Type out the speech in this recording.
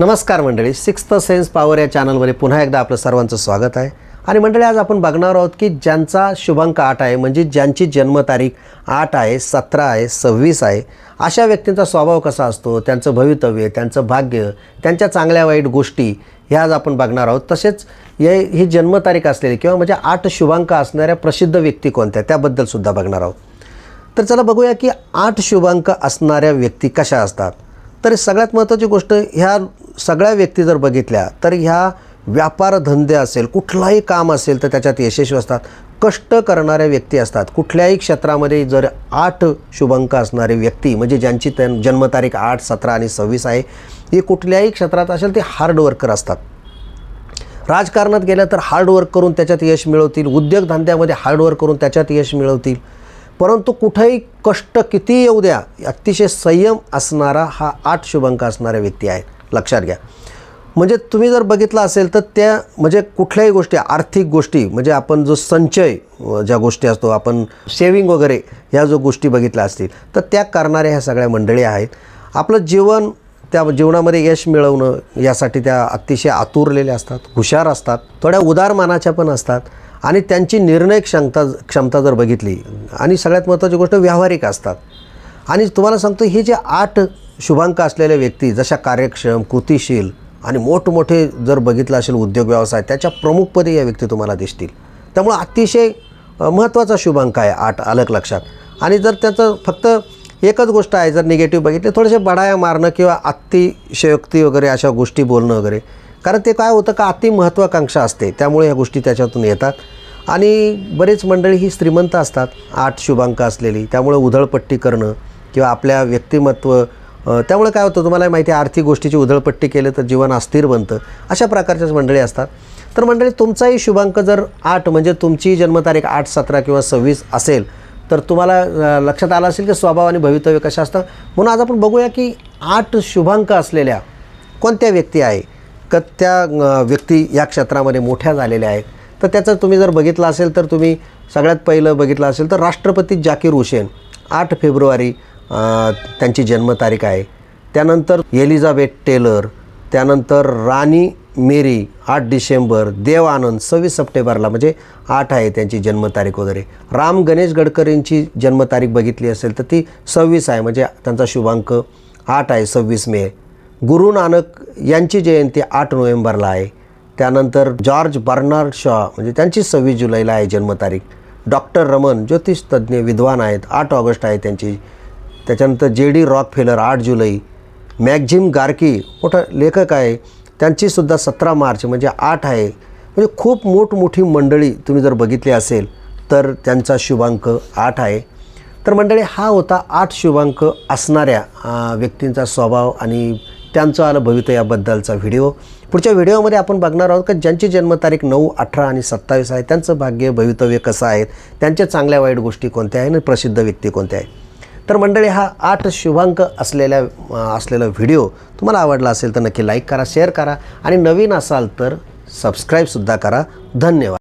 नमस्कार मंडळी. Sixth sense power या चॅनलमध्ये पुन्हा एकदा आपलं सर्वांचं स्वागत आहे. आणि मंडळी आज आपण बघणार आहोत की ज्यांचा शुभांक आठ आहे म्हणजे ज्यांची जन्मतारीख आठ आहे सतरा आहे सव्वीस आहे अशा व्यक्तींचा स्वभाव कसा असतो त्यांचं भवितव्य त्यांचं भाग्य त्यांच्या चांगल्या वाईट गोष्टी ह्या आज आपण बघणार आहोत. तसेच हे ही जन्मतारीख असलेली किंवा म्हणजे आठ शुभांक असणाऱ्या प्रसिद्ध व्यक्ती कोणत्या त्याबद्दल सुद्धा बघणार आहोत. तर चला बघूया की आठ शुभांक असणाऱ्या व्यक्ती कशा असतात. तर सगळ्यात महत्त्वाची गोष्ट ह्या सगळ्या व्यक्ती जर बघितल्या तर ह्या व्यापारधंदे असेल कुठलाही काम असेल तर त्याच्यात यशस्वी असतात. कष्ट करणाऱ्या व्यक्ती असतात. कुठल्याही क्षेत्रामध्ये जर आठ शुभांक असणारे व्यक्ती म्हणजे ज्यांची त्या जन्मतारीख आठ सतरा आणि सव्वीस आहे हे कुठल्याही क्षेत्रात असेल ते हार्ड वर्कर असतात. राजकारणात गेलं तर हार्डवर्क करून त्याच्यात यश मिळवतील. उद्योगधंद्यामध्ये हार्डवर्क करून त्याच्यात यश मिळवतील. परंतु कुठेही कष्ट किती येऊ द्या अतिशय संयम असणारा हा आठ शुभांक असणारा व्यक्ती आहे. लक्षात घ्या. म्हणजे तुम्ही जर बघितलं असेल तर त्या म्हणजे कुठल्याही गोष्टी आर्थिक गोष्टी म्हणजे आपण जो संचय ज्या गोष्टी असतो आपण सेविंग वगैरे ह्या जो गोष्टी बघितल्या असतील तर त्या करणाऱ्या ह्या सगळ्या मंडळी आहेत. आपलं जीवन त्या जीवनामध्ये यश मिळवणं यासाठी त्या अतिशय आतुरलेल्या असतात हुशार असतात थोड्या उदार मानाच्या पण असतात आणि त्यांची निर्णय क्षमता क्षमता जर बघितली आणि सगळ्यात महत्त्वाची गोष्ट व्यावहारिक असतात. आणि तुम्हाला सांगतो हे जे आठ शुभांक असलेल्या व्यक्ती जशा कार्यक्षम कृतिशील आणि मोठमोठे जर बघितलं असेल उद्योग व्यवसाय त्याच्या प्रमुखपदी या व्यक्ती तुम्हाला दिसतील. त्यामुळं अतिशय महत्त्वाचा शुभांक आहे आठ अलग लक्षात. आणि जर त्याचं फक्त एकच गोष्ट आहे जर निगेटिव्ह बघितले थोडेसे बडाया मारणं किंवा अतिशयोक्ती वगैरे अशा गोष्टी बोलणं वगैरे. कारण ते काय होतं का अति महत्त्वाकांक्षा असते. त्यामुळे ह्या गोष्टी त्याच्यातून येतात. आणि बरेच मंडळी ही श्रीमंत असतात आठ शुभांक असलेली. त्यामुळे उधळपट्टी करणं किंवा आपल्या व्यक्तिमत्व त्यामुळे काय होतं तुम्हाला माहिती आहे आर्थिक गोष्टीची उधळपट्टी केलं तर जीवन अस्थिर बनतं. अशा प्रकारच्याच मंडळी असतात. तर मंडळी तुमचाही शुभांक जर आठ म्हणजे तुमची जन्मतारीख आठ सतरा किंवा सव्वीस असेल तर तुम्हाला लक्षात आलं असेल की स्वभाव आणि भवितव्य कशा असतं म्हणून आज आपण बघूया की आठ शुभांक असलेल्या कोणत्या व्यक्ती आहे? का त्या व्यक्ती या क्षेत्रामध्ये मोठ्या झालेल्या आहेत? तर त्याचं तुम्ही जर बघितलं असेल तर तुम्ही सगळ्यात पहिलं बघितलं असेल तर राष्ट्रपती जाकीर हुसेन आठ फेब्रुवारी त्यांची जन्मतारीख आहे. त्यानंतर एलिझाबेथ टेलर त्यानंतर राणी मेरी आठ डिसेंबर देव आनंद सव्वीस सप्टेंबरला म्हणजे आठ आहे त्यांची जन्मतारीख वगैरे. राम गणेश गडकरींची जन्मतारीख बघितली असेल तर ती सव्वीस आहे म्हणजे त्यांचा शुभांक आठ आहे सव्वीस मे. गुरु नानक यांची जयंती आठ नोव्हेंबरला आहे. त्यानंतर जॉर्ज बर्नार्ड शॉ म्हणजे त्यांची सव्वीस जुलैला आहे जन्मतारीख. डॉक्टर रमन ज्योतिषतज्ञ विद्वान आहेत आठ ऑगस्ट आहे त्यांची त्याच्यानंतर जे डी रॉक फेलर आठ जुलै मॅगझिम गार्की मोठा लेखक आहे त्यांचीसुद्धा सतरा मार्च म्हणजे आठ आहे. म्हणजे खूप मोठमोठी मंडळी तुम्ही जर बघितली असेल तर त्यांचा शुभांक आठ आहे. तर मंडळी हा होता आठ शुभांक असणाऱ्या व्यक्तींचा स्वभाव आणि त्यांचं आलं भवितव्य याबद्दलचा व्हिडिओ. पुढच्या व्हिडिओमध्ये आपण बघणार आहोत की ज्यांची जन्मतारीख नऊ अठरा आणि सत्तावीस आहे त्यांचं भाग्य भवितव्य कसं आहे त्यांच्या चांगल्या वाईट गोष्टी कोणत्या आहे आणि प्रसिद्ध व्यक्ती कोणत्या आहे तर मंडळी हा आठ शुभांक असलेल्या असलेला व्हिडिओ तुम्हाला आवडला असेल तर नक्की लाईक करा शेअर करा आणि नवीन असाल तर सबस्क्राईबसुद्धा करा. धन्यवाद.